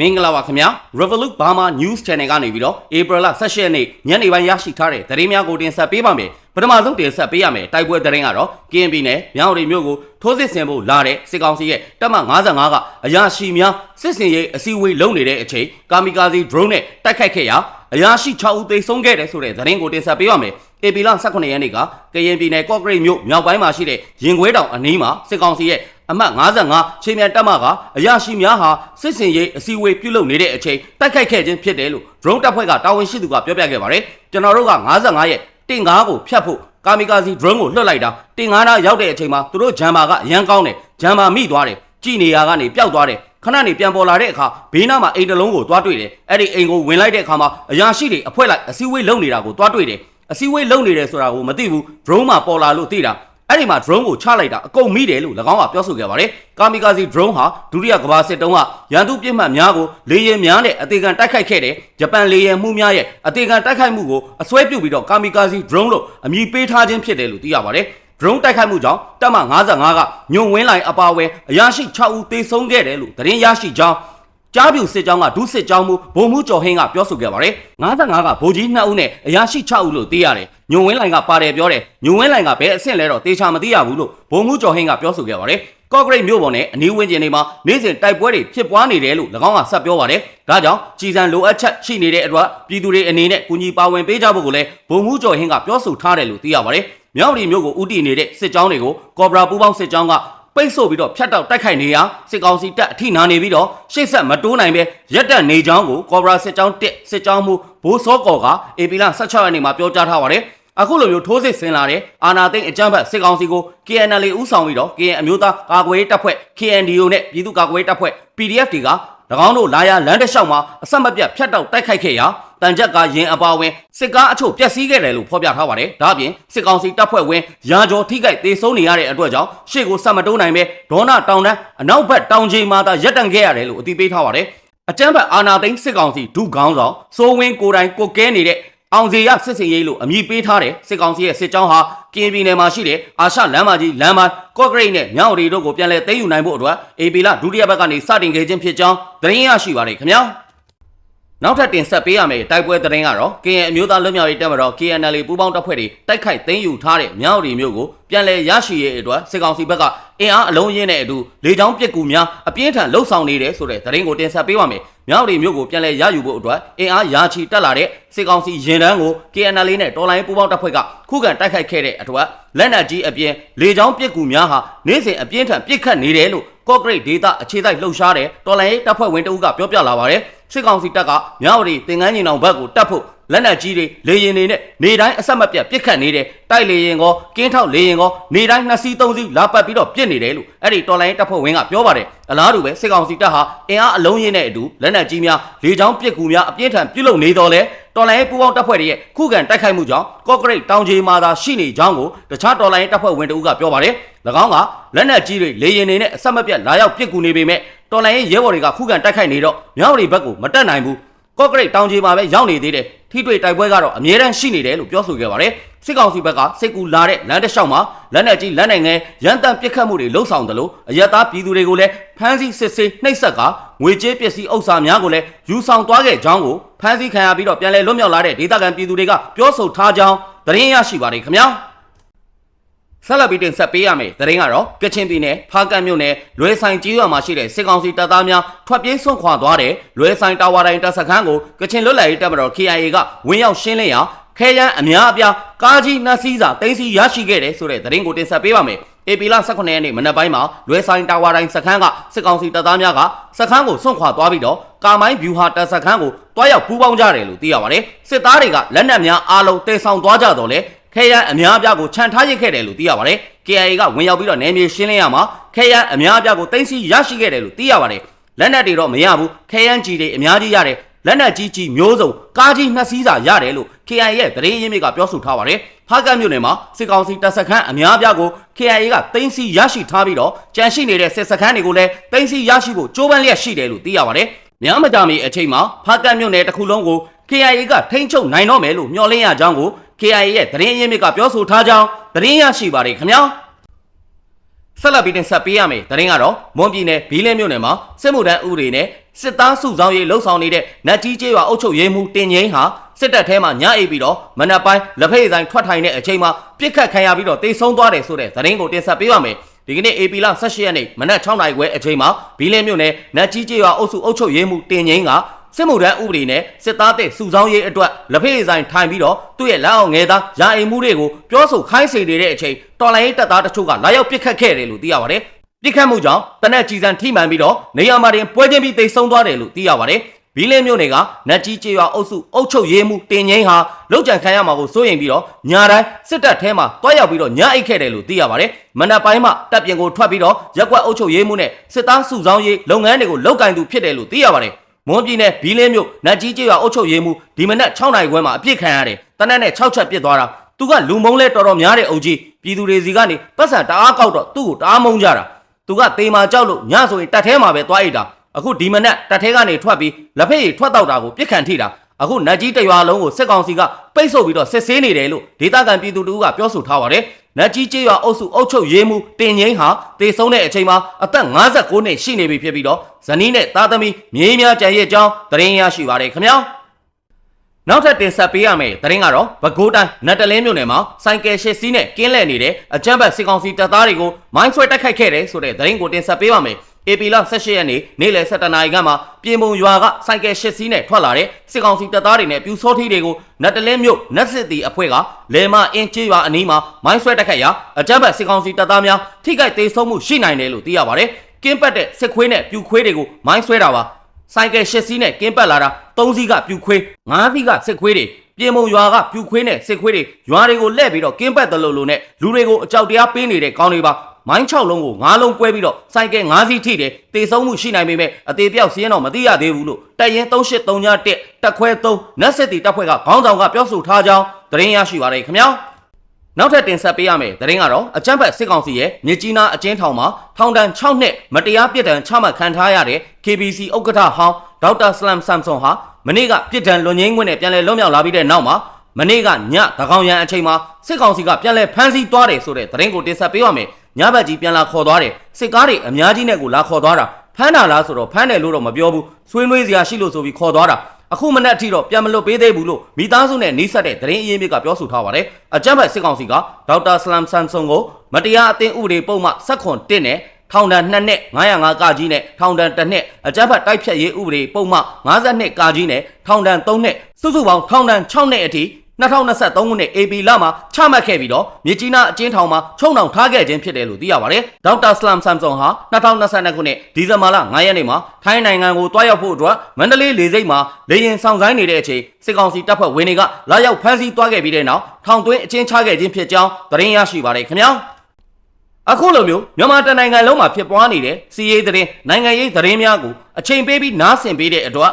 မင်္ဂလာပါခင်ဗျာ Revolut Burma News Channel ကနေပြီးတော့ April 18ရက်နေ့ညနေပိုင်းရရှိထားတဲ့သတင်းများကိုတင်ဆက်ပေးပါမယ်ပထမဆုံးတင်ဆက်ပေးရမယ်တိုက်ပွဲသတင်းကတော့ KNB နဲ့မြောက်ရီမြို့ကိုထိုးစစ်ဆင်ဖို့လာတဲ့စစ်ကောင်စီရဲ့တပ်မ55ကအရာရှိများစစ်စင်ရေးအစည်းအဝေးလုပ်နေတဲ့အချိန်ကာမီကာဇီ drone နဲ့တိုက်ခိုက်ခဲ့ရာအရာရှိ6ဦးသေဆုံးခဲ့တယ်ဆိုတဲ့သတင်းကိုတင်ဆက်ပေးပါမယ်ဧပြီလ18ရက်နေ့ကကရင်ပြည်နယ်ကော့ဂရိတ်မြို့မြောက်ပိုင်းမှာရှိတဲ့ရင်ခွဲတောင်အနီးမှာစစ်ကောင်စီရဲ့ အမှတ်55ချင်းမြန်တပ်မကအရာရှိများဟာစစ်စင်ရေးအစည်းအဝေးပြုလုပ်နေတဲ့အချိန်တိုက်ခိုက်ခဲ့ခြင်းဖြစ်တယ်လို့ drone တပ်ဖွဲ့ကတာဝန်ရှိသူကပြောပြခဲ့ပါတယ်ကျွန်တော်တို့က55ရဲ့တင်ကားကိုဖျက်ဖို့ကာမီကာဇီ drone ကိုလွှတ်လိုက်တာတင်ကားနာရောက်တဲ့အချိန်မှာသူတို့ဂျမ်ဘာကအရန်ကောင်းတယ်ဂျမ်ဘာမိသွားတယ်ကြည်နေရကနေပျောက်သွားတယ်ခဏနေပြန်ပေါ်လာတဲ့အခါဘေးနားမှာအိမ်တစ်လုံးကိုသွားတွေ့တယ်အဲ့ဒီအိမ်ကိုဝင်လိုက်တဲ့အခါမှာအရာရှိတွေအဖွဲလိုက်အစည်းအဝေးလုပ်နေတာကိုသွားတွေ့တယ်အစည်းအဝေးလုပ်နေတယ်ဆိုတာကိုမသိဘူး drone မှာပေါ်လာလို့သိတာ အဲ့ဒီမှာ drone ကိုချလိုက်တာအကုန်မိတယ်လို့၎င်းကပြောဆိုခဲ့ပါတယ်ကာမီကာဇီ drone ဟာဒုတိယကမ္ဘာစစ်တုန်းကရန်သူပြစ်မှတ်များကိုလေယာဉ်များနဲ့အသေးခံတိုက်ခိုက်ခဲ့တဲ့ဂျပန်လေယာဉ်မှုများရဲ့အသေးခံတိုက်ခိုက်မှုကိုအစွဲပြုပြီးတော့ကာမီကာဇီ drone လို့အမည်ပေးထားခြင်းဖြစ်တယ်လို့သိရပါတယ် drone တိုက်ခိုက်မှုကြောင့်တပ်မ55ကညွန်ဝင်းလိုင်အပါအဝင်အရာရှိ6ဦးသေဆုံးခဲ့တယ်လို့သတင်းရရှိကြောင်း ကြားပြူစစ်ကြောင်းကဒုစစ်ကြောင်းမှုဗိုလ်မှူးကျော်ဟင်းကပြောဆိုခဲ့ပါတယ်55ကဗိုလ်ကြီး2ဦးနဲ့အရာရှိ6ဦးလို့သိရတယ်ညွန်ဝင်းလိုင်ကပါတယ်ပြောတယ်ညွန်ဝင်းလိုင်ကဘယ်အဆင့်လဲတော့တေချာမသိရဘူးလို့ဗိုလ်မှူးကျော်ဟင်းကပြောဆိုခဲ့ပါတယ်ကော့ဂရိတ်မြို့ပေါ်နဲ့အနီးဝန်းကျင်တွေမှာနေ့စဉ်တိုက်ပွဲတွေဖြစ်ပွားနေတယ်လို့၎င်းကဆက်ပြောပါတယ်။ဒါကြောင့်ကြည်စံလိုအပ်ချက်ရှိနေတဲ့အတွက်ပြည်သူတွေအနေနဲ့ကူညီပါဝင်ပေးကြဖို့ကိုလည်းဗိုလ်မှူးကျော်ဟင်းကပြောဆိုထားတယ်လို့သိရပါတယ်။မြောက်ရီမြို့ကိုဥတီနေတဲ့စစ်ကြောင်းတွေကိုကော်ဘရာပူးပေါင်းစစ်ကြောင်းက ပိတ်ဆို့ပြီးတော့ဖြတ်တောက်တိုက်ခိုက်နေရာစစ်ကောင်စီတပ်အထိနာနေပြီးတော့ရှေ့ဆက်မတိုးနိုင်ပဲရက်တက်နေကြောင်းကိုကော်ဘရာစစ်ကြောင်းတစ်စစ်ကြောင်းမှုဘိုးစောကော်ကအေပီလာ16ရက်နေ့မှာပြောကြားထားပါတယ်။အခုလိုမျိုးထိုးစစ်ဆင်လာတဲ့အာနာသိန်းအကြမ်းဖက်စစ်ကောင်စီကို KNL ဦးဆောင်ပြီးတော့ KN အမျိုးသားကာကွယ်ရေးတပ်ဖွဲ့ KNDO နဲ့ပြည်သူ့ကာကွယ်ရေးတပ်ဖွဲ့ PDF တွေက၎င်းတို့လာရလမ်းတစ်လျှောက်မှာအဆက်မပြတ်ဖြတ်တောက်တိုက်ခိုက်ခဲ့ရာ တန်ကြက်ကရင်အပါဝင်စစ်ကားအချို့ပျက်စီးခဲ့တယ်လို့ဖော်ပြထားပါတယ်။ဒါ့အပြင်စစ်ကောင်စီတပ်ဖွဲ့ဝင်ရာကျော်ထိခိုက်ဒေဆုံးနေရတဲ့အတွက်ကြောင့်ရှေ့ကိုဆက်မတိုးနိုင်ပဲဒေါနာတောင်တန်းအနောက်ဘက်တောင်ခြေမှာသာရပ်တန့်ခဲ့ရတယ်လို့အသိပေးထားပါတယ်။အကြမ်းဖက်အာဏာသိမ်းစစ်ကောင်စီဒုခေါင်းဆောင်စိုးဝင်းကိုတိုင်ကိုကဲနေတဲ့အောင်စီရစစ်စင်ရေးလို့အမည်ပေးထားတဲ့စစ်ကောင်စီရဲ့စစ်ကြောင်းဟာကင်းပြည်နယ်မှာရှိတဲ့အာရှလမ်းမကြီးလမ်းမကော့ဂရိတ်နဲ့မြောက်ရီတို့ကိုပြန်လည်သိမ်းယူနိုင်ဖို့အတွက်အေပီလာဒုတိယဘက်ကနေစတင်ခဲ့ခြင်းဖြစ်ကြောင်းသတင်းရရှိပါတယ်ခင်ဗျာ နောက်ထပ်တင်ဆက်ပေးရမယ့်တိုက်ပွဲသတင်းကတော့ KN အမျိုးသားလွတ်မြောက်ရေးတပ်မတော် KNL ပူးပေါင်းတပ်ဖွဲ့တွေတိုက်ခိုက်သိမ်းယူထားတဲ့မြောက်ရီမြို့ကို ပြန်လည်ရရှိရေးအတွက်စစ်ကောင်စီဘက်ကအင်အားအလုံးရင်းနဲ့အတူလေကြောင်းပစ်ကူများအပြင်းထန်လှုပ်ဆောင်နေတယ်ဆိုတဲ့သတင်းကိုတင်ဆက်ပေးပါမယ်။မြောက်ရီမြို့ကိုပြန်လည်ရယူဖို့အတွက်အင်အားရာချီတက်လာတဲ့စစ်ကောင်စီရင်တန်းကို KNL နဲ့တော်လိုင်းပူးပေါင်းတပ်ဖွဲ့ကခုခံတိုက်ခိုက်ခဲ့တဲ့အတွက်လက်နက်ကြီးအပြင်လေကြောင်းပစ်ကူများဟာနေ့စဉ်အပြင်းထန်ပစ်ခတ်နေတယ်လို့ကော့ဂရိတ်ဒေတာအခြေစိုက်လှုပ်ရှားတဲ့တော်လိုင်းတပ်ဖွဲ့ဝင်တအုပ်ကပြောပြလာပါတယ်။စစ်ကောင်စီတပ်ကမြောက်ရီတင်ငန်းညီနောင်ဘက်ကိုတက်ဖို့ လက်နက်ကြီးတွေလေရင်တွေနဲ့နေတိုင်းအဆက်မပြတ်ပစ်ခတ်နေတယ်တိုက်လေရင်ကောကင်းထောက်လေရင်ကောနေတိုင်းနှစ်စီးသုံးစီးလာပတ်ပြီးတော့ပြစ်နေတယ်လို့အဲ့ဒီတော်လိုင်းတပ်ဖွဲ့ဝင်ကပြောပါတယ်အလားတူပဲစစ်ကောင်စီတပ်ဟာအင်အားအလုံးရင်းနဲ့အတူလက်နက်ကြီးများလေကြောင်းပစ်ကူများအပြင်းထန်ပြုတ်လုံနေတော့လဲတော်လိုင်းပူပေါင်းတပ်ဖွဲ့တွေရဲ့ခုခံတိုက်ခိုက်မှုကြောင့်ကော့ဂရိတ်တောင်ကြီးမှာသာရှိနေကြောင်းကိုတခြားတော်လိုင်းတပ်ဖွဲ့ဝင်တဦးကပြောပါတယ်၎င်းကလက်နက်ကြီးတွေလေရင်တွေနဲ့အဆက်မပြတ်လာရောက်ပစ်ကူနေပေမဲ့တော်လိုင်းရဲဘော်တွေကခုခံတိုက်ခိုက်နေတော့မြောက်ရီဘက်ကိုမတက်နိုင်ဘူး ကော့ဂရိတ်တောင်ကြီးမှာပဲရောက်နေသေးတယ်ထိတွေ့တိုက်ပွဲကတော့အမြဲတမ်းရှိနေတယ်လို့ပြောဆိုခဲ့ပါတယ်စစ်ကောင်စီဘက်ကစစ်ကူလာတဲ့လမ်းတစ်လျှောက်မှာလက်နက်ကြီးလက်နက်ငယ်ရန်တမ်းပစ်ခတ်မှုတွေလှုပ်ဆောင်တယ်လို့အယက်သားပြည်သူတွေကိုလည်းဖမ်းဆီးစစ်ဆေးနှိပ်စက်ကငွေကြေးပစ္စည်းဥစ္စာများကိုလည်းယူဆောင်သွားခဲ့ကြောင်းကိုဖမ်းဆီးခံရပြီးတော့ပြန်လည်လွတ်မြောက်လာတဲ့ဒေသခံပြည်သူတွေကပြောဆိုထားကြောင်းသတင်းရရှိပါတယ်ခင်ဗျာ ဆက်လက်ပြီးတင်ဆက်ပေးရမယ်။တရင်ကတော့ကချင်ပြည်နယ်ဖားကန့်မြို့နယ်လွယ်ဆိုင်ကြီးရွာမှာရှိတဲ့စစ်ကောင်စီတပ်သားများထွက်ပြေးဆွန့်ခွာသွားတဲ့လွယ်ဆိုင်တာဝါတိုင်းတပ်စခန်းကိုကချင်လွတ်လပ်ရေးတပ်မတော် KIA ကဝင်ရောက်ရှင်းလင်းရာခဲရန်အများအပြားကားကြီးနှစီးစာတင်းစီရရှိခဲ့တယ်ဆိုတဲ့သတင်းကိုတင်ဆက်ပေးပါမယ်။အေပီလာ18ရက်နေ့မနက်ပိုင်းမှာလွယ်ဆိုင်တာဝါတိုင်းစခန်းကစစ်ကောင်စီတပ်သားများကစခန်းကိုဆွန့်ခွာသွားပြီးတော့ကာမိုင်းဗျူဟာတပ်စခန်းကိုတွားရောက်ပူးပေါင်းကြတယ်လို့သိရပါတယ်။စစ်သားတွေကလက်နက်များအားလုံးတေဆောင်သွားကြတော့လေ ခဲရန်အများအပြားကိုခြံထားရစ်ခဲ့တယ်လို့သိရပါတယ်။ KIA ကဝင်ရောက်ပြီးတော့နယ်မြေရှင်းလင်းရမှာခဲရန်အများအပြားကိုတင်စီရရှိခဲ့တယ်လို့သိရပါတယ်။လက်နက်တွေတော့မရဘူးခဲရန်ကြီးတွေအများကြီးရတယ်လက်နက်ကြီးကြီးမျိုးစုံကားကြီးနှစ်စီးစာရတယ်လို့ KIA ရဲ့သတင်းရင်းမြစ်ကပြောဆိုထားပါတယ်။ဖားကတ်မြို့နယ်မှာစစ်ကောင်စီတပ်စခန်းအများအပြားကို KIA ကတင်စီရရှိထားပြီးတော့ကြန့်ရှိနေတဲ့စစ်စခန်းတွေကိုလည်းတင်စီရရှိဖို့ကြိုးပမ်းလျက်ရှိတယ်လို့သိရပါတယ်။များမကြမီအချိန်မှာဖားကတ်မြို့နယ်တစ်ခုလုံးကို KIA ကထိန်းချုပ်နိုင်တော့မယ်လို့မျှော်လင့်ရကြောင်းကို KIA ရဲ့သတင်းရင်းမြစ်ကပြောဆိုထားကြောင်းသတင်းရရှိပါတယ်ခင်ဗျာ။ဆက်လက်ပြီးတင်ဆက်ပေးရမယ်သတင်းကတော့မွန်ပြည်နယ်ဘီလင်းမြို့နယ်မှာစစ်မှုထမ်းဥပဒေနဲ့စစ်သားစုဆောင်ရေးလှုပ်ဆောင်နေတဲ့နတ်ကြီးကျေးရွာအုပ်ချုပ်ရေးမှူးတင်ငိမ့်ဟာစစ်တပ်ထဲမှာညအိပ်ပြီးတော့မနက်ပိုင်းလက်ဖက်ရည်ဆိုင်ထွက်ထိုင်တဲ့အချိန်မှာပြစ်ခတ်ခံရပြီးတော့တေဆုံးသွားတယ်ဆိုတဲ့သတင်းကိုတင်ဆက်ပေးပါမယ်ဒီကနေ့ AP လ18ရက်နေ့မနက်6နာရီခွဲအချိန်မှာဘီလင်းမြို့နယ်နတ်ကြီးကျေးရွာအုပ်စုအုပ်ချုပ်ရေးမှူးတင်ငိမ့်က စစ်မှုထမ်းဥပဒေနဲ့စစ်သားတဲ့စုဆောင်ရေးအတွက်လက်ဖက်ရည်ဆိုင်ထိုင်ပြီးတော့သူ့ရဲ့လက်အောက်ငယ်သားယာအိမ်မှုတွေကိုပြောဆိုခိုင်းစေနေတဲ့အချိန်တော်လိုင်းရေးတပ်သားတချို့ကလာရောက်ပစ်ခတ်ခဲ့တယ်လို့သိရပါတယ်။ပစ်ခတ်မှုကြောင့်တနက်ကြီးစံထိမှန်ပြီးတော့နေရာမှာတင်ပွဲချင်းပြီးတိတ်ဆုံးသွားတယ်လို့သိရပါတယ်။ဘီလင်းမြို့နယ်ကနတ်ကြီးကျေးရွာအုပ်စုအုပ်ချုပ်ရေးမှုတင်ငိမ့်ဟာလောက်ကြံခံရမှာကိုစိုးရိမ်ပြီးတော့ညာတိုင်းစစ်တပ်ထဲမှာတွားရောက်ပြီးတော့ညာအိတ်ခဲ့တယ်လို့သိရပါတယ်။မနက်ပိုင်းမှာတပ်ပြင်ကိုထွက်ပြီးတော့ရက်ကွက်အုပ်ချုပ်ရေးမှုနဲ့စစ်သားစုဆောင်ရေးလုပ်ငန်းတွေကိုလုပ်ကင်သူဖြစ်တယ်လို့သိရပါတယ်။ မွန်ပြည်နယ်ဘီလင်းမြို့နတ်ကြီးကျေးရွာအုပ်ချုပ်ရေးမှုဒီမနက်6နိုင်ခွဲမှာအပြစ်ခံရတယ်။တနက်နဲ့6ချက်ပြစ်သွားတာ။သူကလူမုံလဲတော်တော်များတဲ့အုပ်ကြီးပြည်သူတွေစီကနေပတ်စံတအားကောက်တော့သူ့ကိုတအားမုံကြတာ။သူကတေမာကြောက်လို့ညဆိုရင်တက်ထဲမှာပဲသွားအိတ်တာ။အခုဒီမနက်တက်ထဲကနေထွက်ပြီးလက်ဖက်ရည်ထွက်တော့တာကိုပြစ်ခံထိတာ။အခုနတ်ကြီးတရွာလုံးကိုစစ်ကောင်စီကပိတ်ဆို့ပြီးတော့စစ်ဆေးနေတယ်လို့ဒေသခံပြည်သူတို့ကပြောဆိုထားပါတယ်။ နတ်ကြီးကျေးရွာအုပ်စုအုပ်ချုပ်ရေးမှူးတင်ငိမ့်ဟာတေဆုံးတဲ့အချိန်မှာအသက်59နှစ်ရှိနေပြီဖြစ်ပြီးတော့ဇနီးနဲ့သားသမီးမြေးများကြံရဲ့အကြောင်းသတင်းရရှိပါတယ်ခင်ဗျာ။နောက်ထပ်တင်ဆက်ပေးရမယ့်သတင်းကတော့ပဲခူးတိုင်းနတ်တလင်းမြို့နယ်မှာစိုက်ကယ်ရှစ်စီးနဲ့ကင်းလှည့်နေတဲ့အကြမ်းဖက်စစ်ကောင်စီတပ်သားတွေကိုမိုင်းဆွဲတိုက်ခိုက်ခဲ့တယ်ဆိုတဲ့သတင်းကိုတင်ဆက်ပေးပါမယ်။ AP လ18ရက်နေ့နေ့လယ်7:00နာရီခန့်မှာပြင်ပုံရွာကစိုက်ကယ်ရှစ်စီးနဲ့ထွက်လာတဲ့စစ်ကောင်စီတပ်သားတွေနဲ့ပြူစောထီတွေကိုနတ်တလင်းမြို့နတ်စစ်တီအဖွဲ့ကလေမအင်းကျေးရွာအနီးမှာမိုင်းဆွဲတိုက်ခိုက်ရာအကြမ်းဖက်စစ်ကောင်စီတပ်သားများထိခိုက်ဒေဆုံးမှုရှိနိုင်တယ်လို့သိရပါတယ်။ကင်းပတ်တဲ့စစ်ခွေးနဲ့ပြူခွေးတွေကိုမိုင်းဆွဲတာပါ။ဆိုင်ကယ်ရှစ်စီးနဲ့ကင်းပတ်လာတာ၃စီးကပြူခွေး၅စီးကစစ်ခွေးတွေပြင်မုံရွာကပြူခွေးနဲ့စစ်ခွေးတွေရွာတွေကိုလှည့်ပြီးတော့ကင်းပတ်တယ်လို့လို့နဲ့လူတွေကိုအကြောက်တရားပေးနေတဲ့ကောင်းတွေပါ မိုင်း6လုံးကို9လုံးကွဲပြီးတော့ဆိုင်ကယ်5စီးထိတယ်တေဆုံးမှုရှိနိုင်ပေမဲ့အသေးပြောက်စင်းတော့မသိရသေးဘူးလို့တပ်ရင်3831တက်ခွဲ3နက်စစ်တီတပ်ဖွဲ့ကခေါင်းဆောင်ကပြောဆိုထားကြောင်းသတင်းရရှိပါရခင်ဗျာနောက်ထပ်တင်ဆက်ပေးရမယ်။သတင်းကတော့အကြမ်းဖက်စစ်ကောင်စီရဲ့မြစ်ကြီးနားအကျဉ်းထောင်မှာထောင်ဒဏ်6နှစ်မတရားပြစ်ဒဏ်ချမှတ်ခံထားရတဲ့ KBC ဥက္ကဋ္ဌဟောင်းဒေါက်တာဆလမ်ဆမ်ဆွန်ဟာမနေ့ကပြစ်ဒဏ်လွန်ငင်းခွင့်နဲ့ပြန်လည်လွတ်မြောက်လာပြီးတဲ့နောက်မှာမနေ့ကညတကောင်ရန်အချိန်မှာစစ်ကောင်စီကပြန်လည်ဖမ်းဆီးသွားတယ်ဆိုတဲ့သတင်းကိုတင်ဆက်ပေးရမယ်။ ညဘက်ကြီးပြန်လာခေါ်သွားတယ်။စစ်ကားတွေအများကြီးနဲ့ကိုလာခေါ်သွားတာဖမ်းတာလားဆိုတော့ဖမ်းတယ်လို့တော့မပြောဘူး။ဆွေးနွေးစရာရှိလို့ဆိုပြီးခေါ်သွားတာ။အခုမနက်အထိတော့ပြန်မလွတ်ပေးသေးဘူးလို့မိသားစုနဲ့နှိစက်တဲ့သတင်းအရင်းမြစ်ကပြောဆိုထားပါတယ်။အကြမ်းဖက်စစ်ကောင်စီကဒေါက်တာဆလမ်ဆမ်ဆွန်ကိုမတရားအသင်းဥပဒေပုံမှဆက်ခွန်1နဲ့ထောင်ဒဏ်2နှစ်905ကကြီးနဲ့ထောင်ဒဏ်1နှစ်အကြမ်းဖက်တိုက်ဖြတ်ရေးဥပဒေပုံမှ52ကကြီးနဲ့ထောင်ဒဏ်3နှစ်စုစုပေါင်းထောင်ဒဏ်6နှစ်အထိ 2023ခုနှစ် AP လမှာချမှတ်ခဲ့ပြီးတော့မြစ်ကြီးနားအကျဉ်းထောင်မှာချုံနှောင်ထားခဲ့ခြင်းဖြစ်တယ်လို့သိရပါတယ်။ဒေါက်တာဆလမ်ဆမ်ဆွန်ဟာ2022ခုနှစ်ဒီဇင်ဘာလ9ရက်နေ့မှာထိုင်းနိုင်ငံကိုတွားရောက်ဖို့အတွက်မန္တလေးလေဆိပ်မှာလေယာဉ်ဆောင်ဆိုင်နေတဲ့အချိန်စစ်ကောင်စီတပ်ဖွဲ့ဝင်တွေကလာရောက်ဖမ်းဆီးသွားခဲ့ပြီးတဲ့နောက်ထောင်သွင်းအကျဉ်းချခဲ့ခြင်းဖြစ်ကြောင်းသတင်းရရှိပါတယ်ခင်ဗျာ။အခုလိုမျိုးမြန်မာတိုင်းနိုင်ငံလုံးမှာဖြစ်ပွားနေတဲ့စီးရေးသတင်းနိုင်ငံရေးသတင်းများကိုအချိန်ပေးပြီးနားဆင်ပေးတဲ့အတွက်